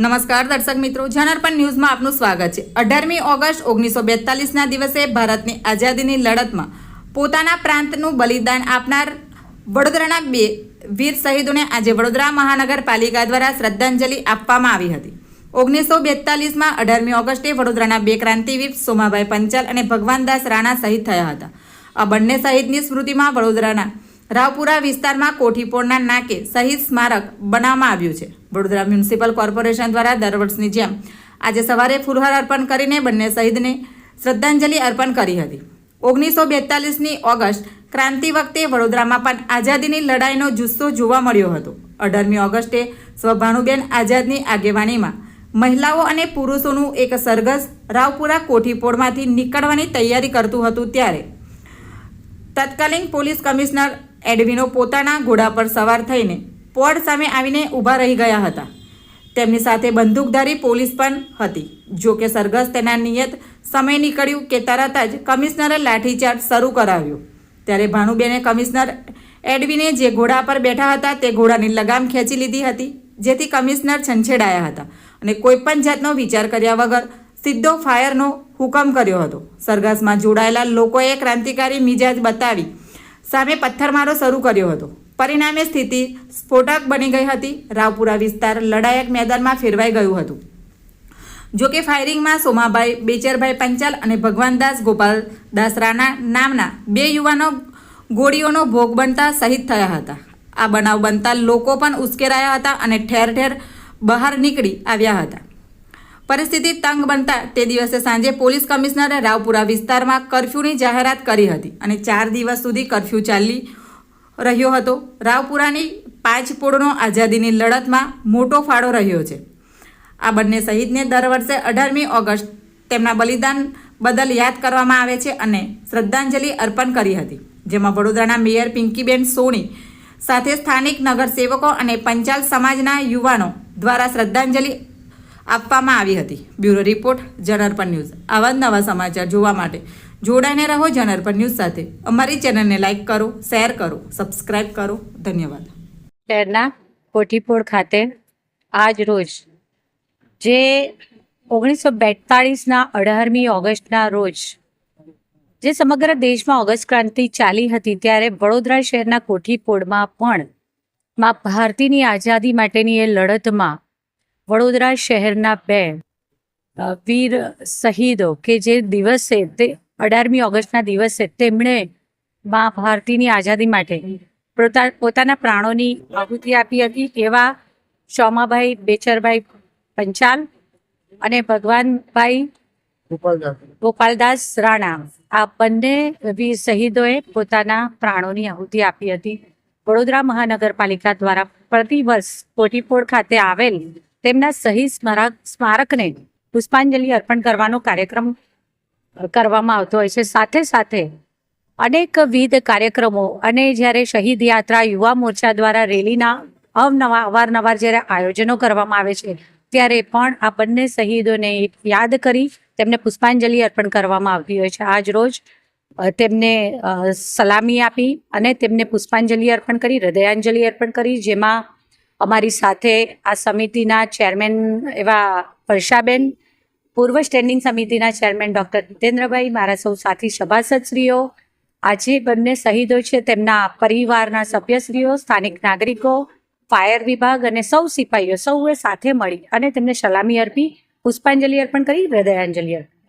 નમસ્કાર દર્શક મિત્રો, જનાર્પણ ન્યૂઝમાં આપનું સ્વાગત છે. અઢારમી ઓગસ્ટ ઓગણીસો બેતાલીસના દિવસે ભારતની આઝાદીની લડતમાં પોતાના પ્રાંતનું બલિદાન આપનાર વડોદરાના બે વીર શહીદોને આજે વડોદરા મહાનગરપાલિકા દ્વારા શ્રદ્ધાંજલિ આપવામાં આવી હતી. ઓગણીસો બેતાલીસમાં અઢારમી ઓગસ્ટે વડોદરાના બે ક્રાંતિવીર સોમાભાઈ પંચાલ અને ભગવાનદાસ રાણા શહીદ થયા હતા. આ બંને શહીદની સ્મૃતિમાં વડોદરાના રાવપુરા વિસ્તારમાં કોઠીપોળના નાકે શહીદ સ્મારક બનાવવામાં આવ્યું છે. વડોદરા મ્યુનિસિપલ કોર્પોરેશન દ્વારા દર વર્ષની જેમ આજે સવારે ફૂલહાર અર્પણ કરીને બંને શહીદને શ્રદ્ધાંજલિ અર્પણ કરી હતી. ઓગણીસો બેતાલીસની ઓગસ્ટ ક્રાંતિ વખતે વડોદરામાં પણ આઝાદીની લડાઈનો જુસ્સો જોવા મળ્યો હતો. અઢારમી ઓગસ્ટે સ્વભાનુબેન આઝાદની આગેવાનીમાં મહિલાઓ અને પુરુષોનું એક સરઘસ રાવપુરા કોઠીપોળમાંથી નીકળવાની તૈયારી કરતું હતું ત્યારે. તત્કાલીન પોલીસ કમિશનર એડવિનો પોતાના ઘોડા પર સવાર થઈને પોડ સામે આવીને ઊભા રહી ગયા હતા. તેમની સાથે બંદૂકધારી પોલીસ પણ હતી. જો કે સરઘસ તેના નિયત સમય નીકળ્યું કે તરત જ કમિશનરે લાઠીચાર્જ શરૂ કરાવ્યો. ત્યારે ભાનુબેને કમિશનર એડવિને જે ઘોડા પર બેઠા હતા તે ઘોડાની લગામ ખેંચી લીધી હતી, જેથી કમિશનર છંછેડાયા હતા અને કોઈપણ જાતનો વિચાર કર્યા વગર સીધો ફાયરનો હુકમ કર્યો હતો. સરઘસમાં જોડાયેલા લોકોએ ક્રાંતિકારી મિજાજ બતાવી સામે પથ્થરમારો શરૂ કર્યો હતો. પરિણામે સ્થિતિ સ્ફોટક બની ગઈ હતી. રાવપુરા વિસ્તાર લડાયક મેદાનમાં ફેરવાઈ ગયું હતું. જોકે ફાયરિંગમાં સોમાભાઈ, બેચરભાઈ પંચાલ અને ભગવાનદાસ ગોપાલદાસ રાણા નામના બે યુવાનો ગોળીઓનો ભોગ બનતા શહીદ થયા હતા. આ બનાવ બનતા લોકો પણ ઉશ્કેરાયા હતા અને ઠેર ઠેર બહાર નીકળી આવ્યા હતા. પરિસ્થિતિ તંગ બનતા તે દિવસે સાંજે પોલીસ કમિશનરે રાવપુરા વિસ્તારમાં કરફ્યુની જાહેરાત કરી હતી અને ચાર દિવસ સુધી કરફ્યુ ચાલી રહ્યો હતો. રાવપુરાની પાંચ પોળનો આઝાદીની લડતમાં મોટો ફાળો રહ્યો છે. આ બંને શહીદને દર વર્ષે અઢારમી ઓગસ્ટ તેમના બલિદાન બદલ યાદ કરવામાં આવે છે અને શ્રદ્ધાંજલિ અર્પણ કરી હતી. જેમાં વડોદરાના મેયર પિંકીબેન સોની સાથે સ્થાનિક નગરસેવકો અને પંચાલ સમાજના યુવાનો દ્વારા શ્રદ્ધાંજલિ આપવામાં આવી હતી. બ્યુરો રિપોર્ટ જનરપન ન્યૂઝ. આવા જ નવા સમાચાર જોવા માટે જોડાઈને રહો જનરપન ન્યૂઝ સાથે. અમારી ચેનલને લાઇક કરો, શેર કરો, સબસ્ક્રાઇબ કરો. ધન્યવાદ. શહેરના કોઠીપોળ ખાતે આજ રોજ, જે ઓગણીસો બેતાળીસના અઢારમી ઓગસ્ટના રોજ, જે સમગ્ર દેશમાં ઓગસ્ટ ક્રાંતિ ચાલી હતી, ત્યારે વડોદરા શહેરના કોઠીપોળમાં પણ મા ભારતીની આઝાદી માટેની એ લડતમાં વડોદરા શહેરના બે વીર શહીદો કે જે દિવસે તે અઢારમી ઓગસ્ટના દિવસે તેમણે મા ભારતીની આઝાદી માટે પોતાના પ્રાણોની આહુતિ આપી હતી એવા શોમાભાઈ બેચરભાઈ પંચાલ અને ભગવાનભાઈ ગોપાલદાસ રાણા આ બંને વીર શહીદોએ પોતાના પ્રાણોની આહુતિ આપી હતી. વડોદરા મહાનગરપાલિકા દ્વારા પ્રતિવર્ષ કોટીપોળ ખાતે આવેલ તેમના શહીદ સ્મારક, સ્મારકને પુષ્પાંજલિ અર્પણ કરવાનો કાર્યક્રમ કરવામાં આવતો હોય છે. સાથે સાથે અનેકવિધ કાર્યક્રમો અને જ્યારે શહીદ યાત્રા યુવા મોરચા દ્વારા રેલીના અવનવા, અવારનવાર જ્યારે આયોજનો કરવામાં આવે છે, ત્યારે પણ આ બંને શહીદોને યાદ કરી તેમને પુષ્પાંજલિ અર્પણ કરવામાં આવતી હોય છે. આજ રોજ તેમને સલામી આપી અને તેમને પુષ્પાંજલિ અર્પણ કરી, હૃદયાંજલિ અર્પણ કરી, જેમાં અમારી સાથે આ સમિતિના ચેરમેન એવા વર્ષાબેન, પૂર્વ સ્ટેન્ડિંગ સમિતિના ચેરમેન ડૉક્ટર જીતેન્દ્રભાઈ, મારા સૌ સાથી સભાસદશ્રીઓ, આજે બંને શહીદો છે તેમના પરિવારના સભ્યશ્રીઓ, સ્થાનિક નાગરિકો, ફાયર વિભાગ અને સૌ સિપાહીઓ સૌએ સાથે મળી અને તેમને સલામી અર્પી, પુષ્પાંજલિ અર્પણ કરી, હૃદયાંજલિ અર્પણ.